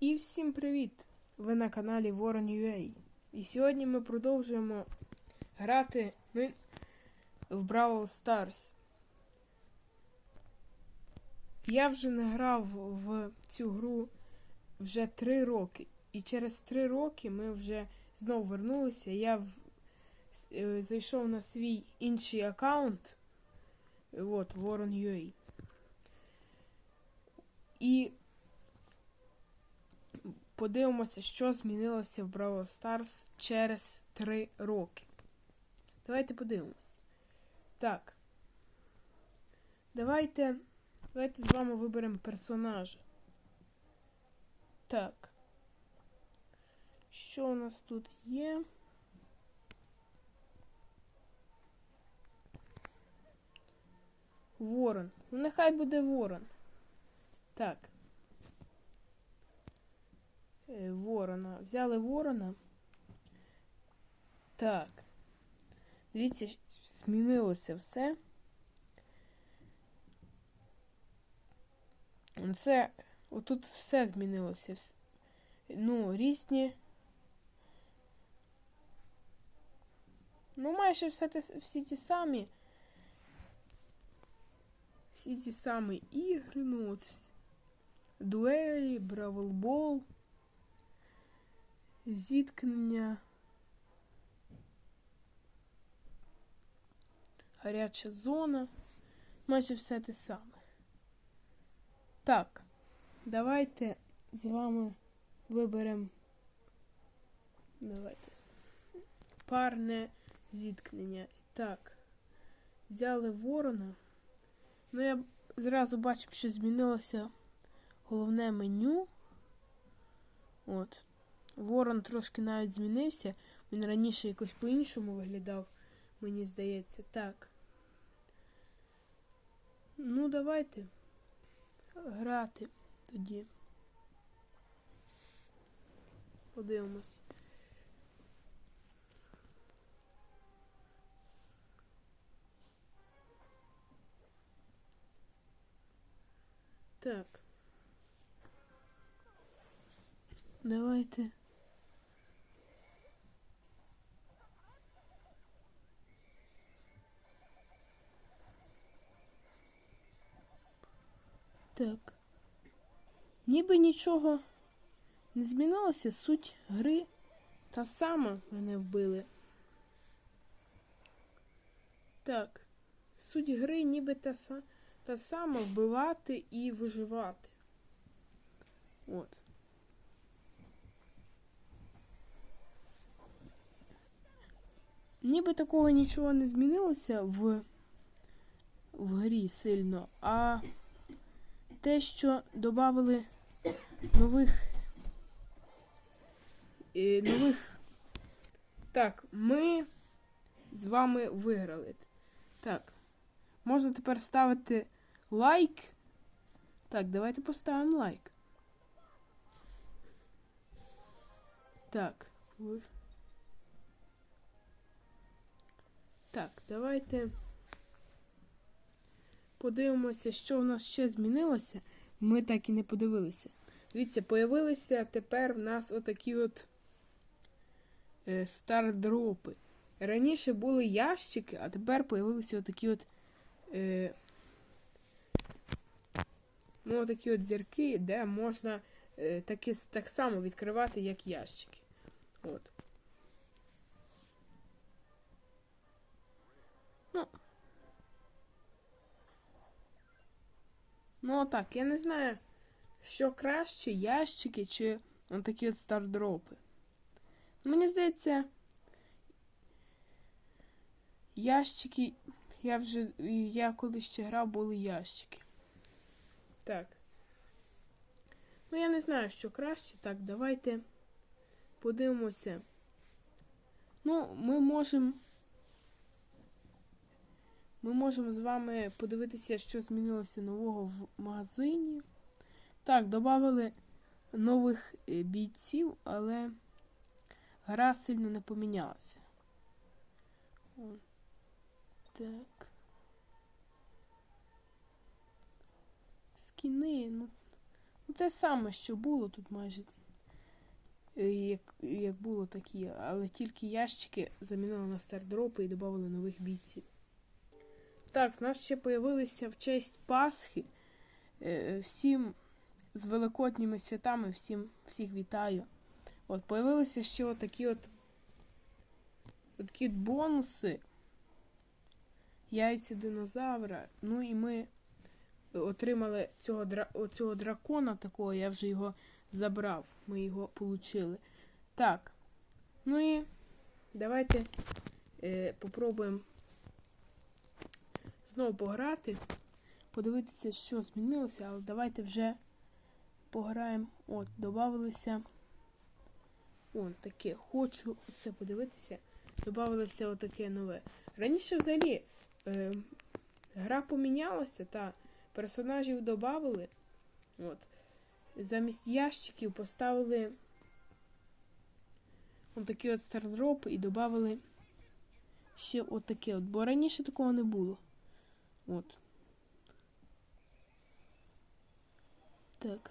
І всім привіт! Ви на каналі Ворон.ua. І сьогодні ми продовжуємо грати ми в Brawl Stars. Я вже не грав в цю гру вже 3 роки. І через 3 роки ми вже знову вернулися. Я в... е, зайшов на свій інший аккаунт. От, Ворон.ua. І подивимося, що змінилося в Brawl Stars через 3 роки. Давайте подивимось. Так. Давайте. Давайте з вами виберемо персонажа. Так. Що у нас тут є? Ворон. Ну, нехай буде ворон. Так. Е, Ворона. Взяли ворона. Так. Дивіться, змінилося все. Це отут все змінилося. Ну, різні. Ну, майже все те, всі ті самі. Всі ті самі ігри, ну от. Дуелі, Бравлбол, зіткнення. Гаряча зона. Майже все те саме. Так, давайте з вами виберемо. Давайте. Парне зіткнення. Так. Взяли ворона. Ну, я зразу бачив, що змінилося головне меню. От. Ворон трошки навіть змінився. Він раніше якось по-іншому виглядав, мені здається. Так. Ну, давайте грати тоді. Подивимось. Так. Давайте. Так. Ніби нічого не змінилося, суть гри та сама мене вбили. Так. Суть гри ніби та, та сама вбивати і виживати. От. Ніби такого нічого не змінилося в, в грі сильно, а те, що додали нових. е, нових. Так, ми з вами виграли. Так. Можна тепер ставити лайк. Так, давайте поставимо лайк. Так. Так, давайте подивимося, що в нас ще змінилося. Ми так і не подивилися. Дивіться, появилися тепер в нас отакі от е, стардропи. Раніше були ящики, а тепер появилися отакі от. Е, ну, отакі от зірки, де можна е, таки, так само відкривати, як ящики. От. Ну. Ну, так, я не знаю, що краще, ящики чи такі от стардропи. Мені здається, ящики. Я вже. Я коли ще грав, були ящики. Так. Ну, я не знаю, що краще. Так, давайте подивимося. Ну, ми можемо. Ми можемо з вами подивитися, що змінилося нового в магазині. Так, додали нових е, бійців, але гра сильно не помінялася. Так. Скіни, ну. Ну, те саме, що було тут майже. е, Як, як було, так і є. Але тільки ящики замінили на стардропи і додали нових бійців. Так, в нас ще появилися в честь Пасхи. Е, Всім з великодніми святами, всім всіх вітаю. От, появилися ще отакі от, такі от бонуси. Яйця динозавра. Ну і ми отримали цього, цього дракона такого, я вже його забрав. Ми його получили. Так. Ну і давайте е, попробуємо знову пограти. Подивитися, що змінилося, але давайте вже пограємо. От, додавалися. О, таке. Хочу це подивитися. Добавилося отаке нове. Раніше взагалі е, гра помінялася, та персонажів додавали. От. Замість ящиків поставили отакі от стардропи і додавали ще отаке от. Бо раніше такого не було. От. Так.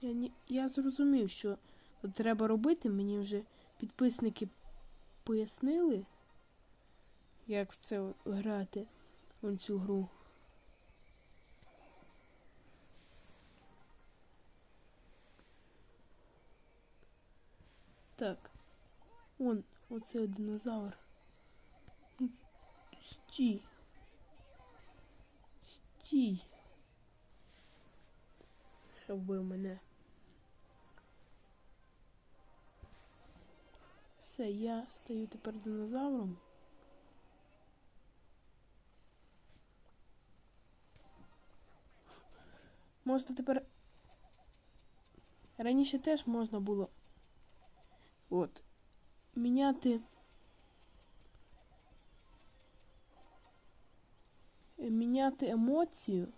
Я, ні, я зрозумів, що треба робити. Мені вже підписники пояснили, як в це грати в цю гру. Так. Он, оце динозавр. Стій. Стій. Щоб вбив мене. Все, я стаю тепер динозавром. Можна тепер. Раніше теж можна було. От. Міняти. е, Міняти емоцію.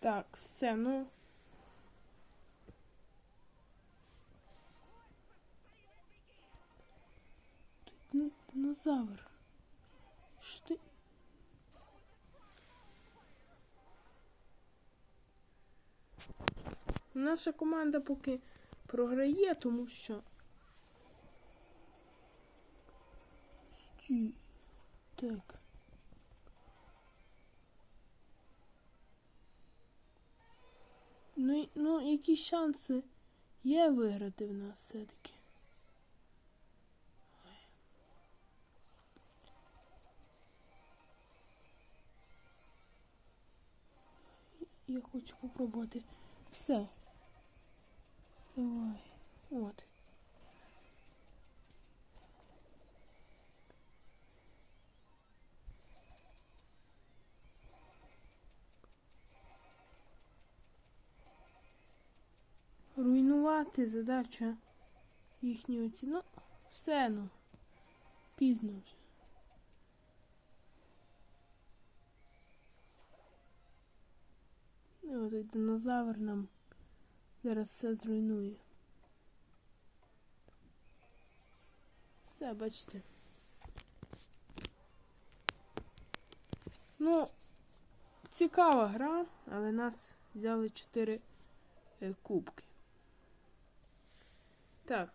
Так, все, ну. Тут ну, динозавр. Ти? Наша команда поки програє, тому що. Стій. Так. Ну, ну, які шанси є виграти в нас все-таки? Я хочу попробувати все. Давай. От. Руйнувати задача їхньої оці. Ну, все ну. Пізно вже. І от динозавр нам зараз все зруйнує. Все, бачите. Ну, цікава гра, але нас взяли 4 е, кубки. Так.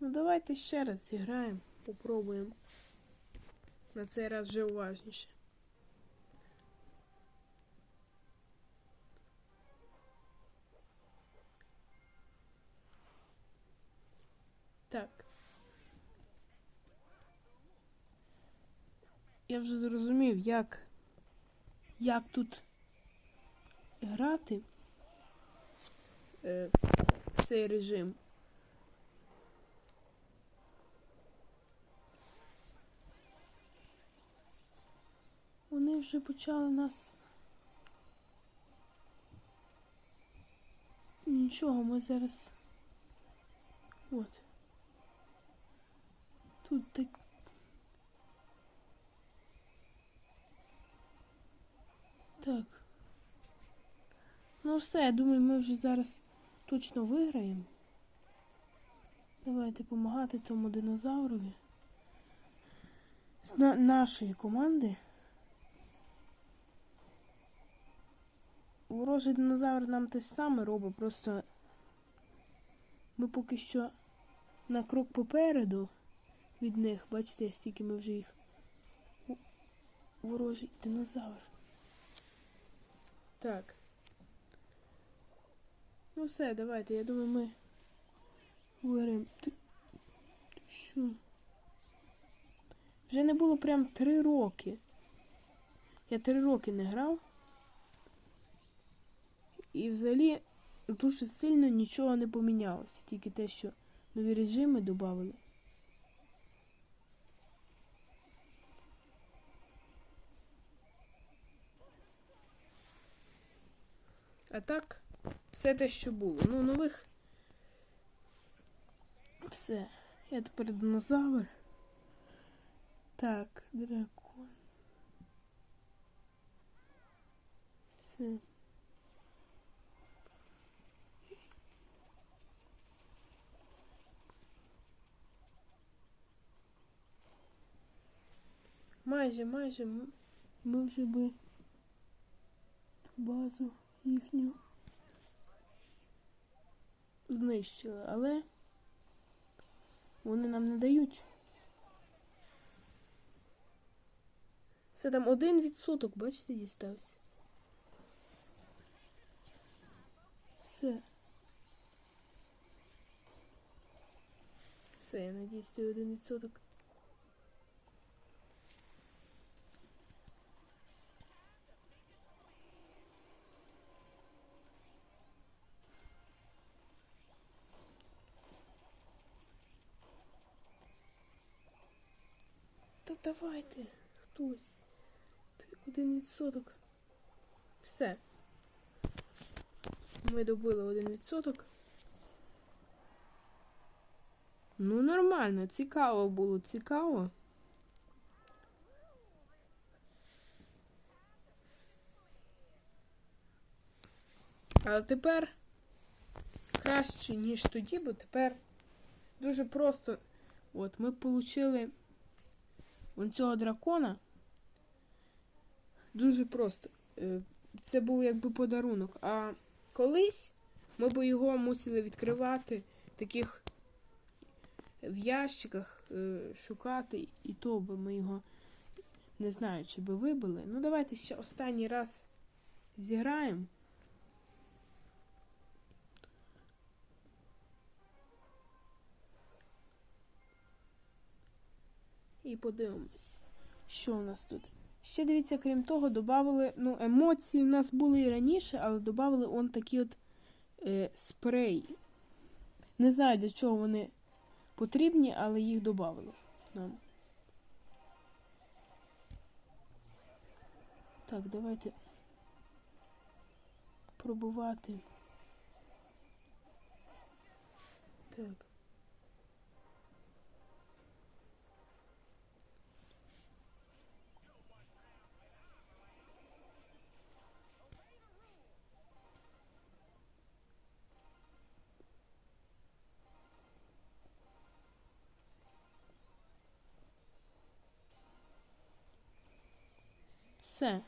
Ну, давайте ще раз зіграємо, попробуємо. На цей раз вже уважніше. Так. Я вже зрозумів, як, як тут грати е, в цей режим. Вони вже почали нас. Нічого, ми зараз От. Тут так. Так. Ну все, я думаю, ми вже зараз точно виграємо. Давайте допомагати тому динозаврові. З на- нашої команди. Ворожий динозавр нам те ж саме робить, просто ми поки що на крок попереду від них. Бачите, стільки ми вже їх. Ворожий динозавр. Так. Ну все, давайте, я думаю, ми виграємо. Ти... Ти що? Вже не було прям три роки. Я три роки не грав. І взагалі дуже сильно нічого не помінялося. Тільки те, що нові режими додали. А так, все те, що було. Ну, нових. Все. Я тепер динозавр. Так, дракон. Все. Майже, майже ми вже би базу їхню знищили, але вони нам не дають. Це там один відсоток, бачите, дістався. Все. Все, я надіюсь, ти один відсоток. Давайте хтось. Один відсоток. Все. Ми добили один відсоток. Ну, нормально, цікаво було, цікаво. Але тепер краще, ніж тоді, бо тепер дуже просто. От, ми отримали вон цього дракона. Дуже просто. Е, Це був якби подарунок. А колись ми б його мусили відкривати в таких в ящиках, е, шукати, і то би ми його не знаю, чи би вибили. Ну, давайте ще останній раз зіграємо. І подивимось, що у нас тут. Ще дивіться, крім того, додали, ну, емоції у нас були і раніше, але додали он такі от е, спреї. Не знаю, для чого вони потрібні, але їх додали нам. Так, давайте пробувати. Так. Все.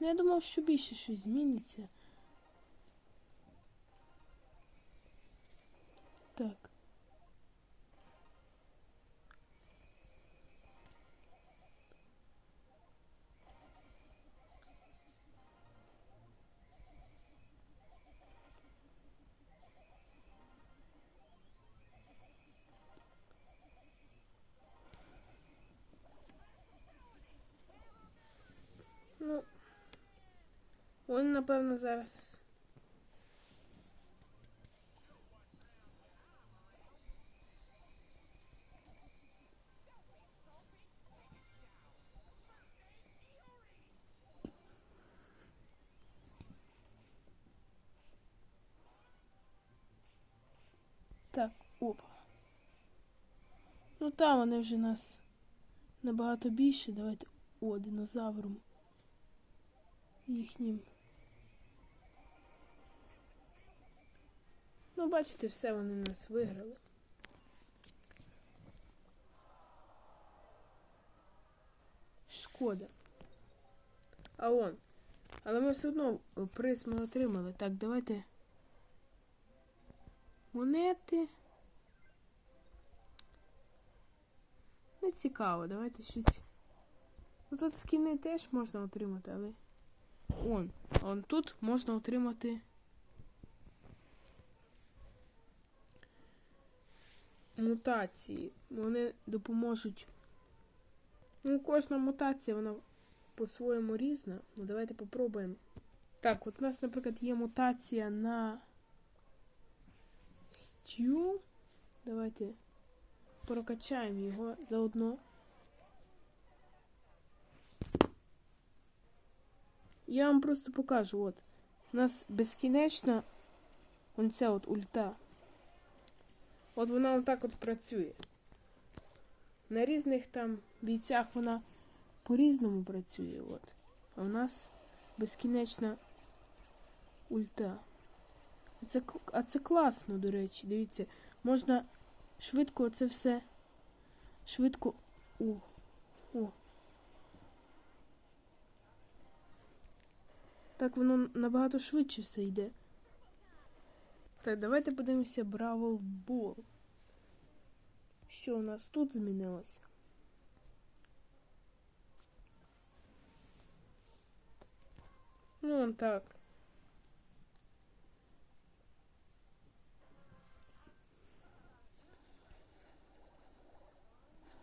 Ну, я думав, що більше щось зміниться. напевно, зараз. Так, опа. Ну там вони вже нас набагато більше. Давайте... О, динозавром їхнім. Бачите, все вони нас виграли. Шкода. А он. Але ми все одно приз ми отримали. Так, давайте. Монети. Не цікаво, давайте щось. Ну тут скіни теж можна отримати, але. Он. Он тут можна отримати. Мутації. Вони допоможуть. Ну, кожна мутація, вона по-своєму різна. Ну, давайте попробуємо. Так, от у нас, наприклад, є мутація на стю. Давайте прокачаємо його заодно. Я вам просто покажу, от. У нас безкінечна он ця от ульта. От вона отак от працює. На різних там бійцях вона по-різному працює. От. А у нас безкінечна ульта. А це, а це класно, до речі. Дивіться, можна швидко це все. Швидко. О. О. Так воно набагато швидше все йде. Так, давайте подивимося Бравл Бол. Що у нас тут змінилося? Ну, так.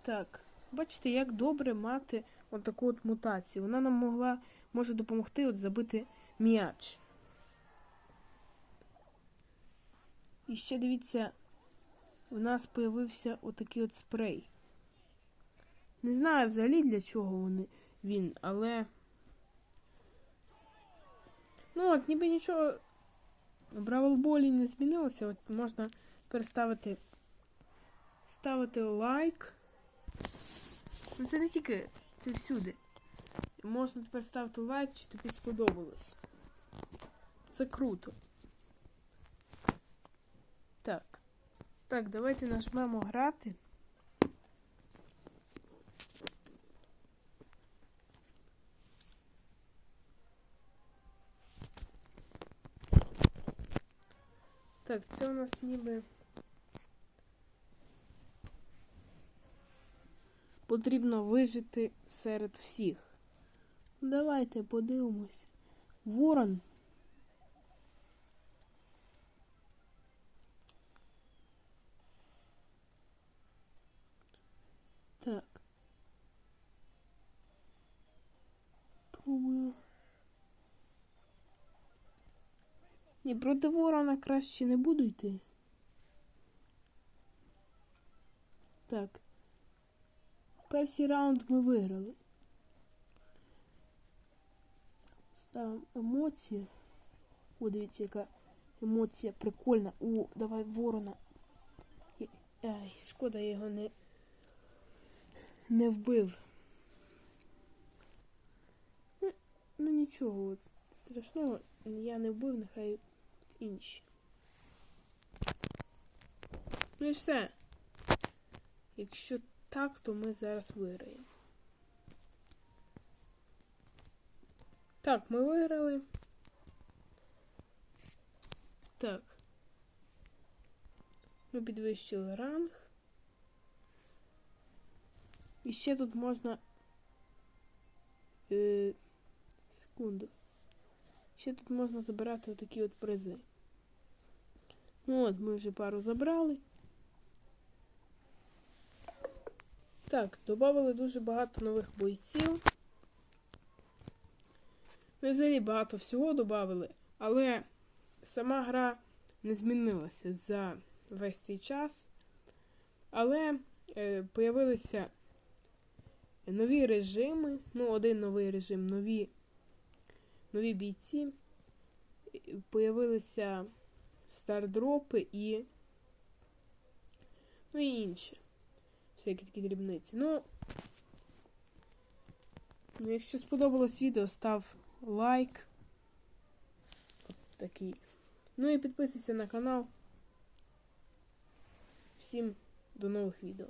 Так, бачите, як добре мати отаку от мутацію. Вона нам могла, може допомогти от забити м'яч. І ще дивіться, у нас появився отакий от спрей. Не знаю взагалі для чого вони, він, але. Ну от, ніби нічого в Бравлболі не змінилося. От можна переставити ставити лайк. Ну це не тільки, це всюди. Можна тепер ставити лайк, чи тобі сподобалось. Це круто. Так. Так, давайте нажмемо грати. Так, це у нас ніби. Потрібно вижити серед всіх. Давайте подивимось. Ворон. Так. Пробую. Ні, проти ворона краще не буду йти. Так. Перший раунд ми виграли. Ставимо емоції. О, дивіться, яка емоція прикольна. О, давай ворона. Ай, шкода, я його не, не вбив. Ну, ну нічого, от, страшного я не вбив, нехай інші. Ну і все. Якщо так, то ми зараз виграємо. Так, ми виграли. Так. Ми підвищили ранг. І ще тут можна. Е, секунду. Ще тут можна забирати отакі от призи. От, ми вже пару забрали. Так, додали дуже багато нових бойців. Ну, взагалі багато всього додали, але сама гра не змінилася за весь цей час. Але е, появилися нові режими. Ну, один новий режим, нові, нові бійці. Появилися стардропи і Ну і інші. Всякі такі дрібниці. Ну, ну якщо сподобалось відео, став лайк. От такий. Ну і підписуйся на канал. Всім до нових відео.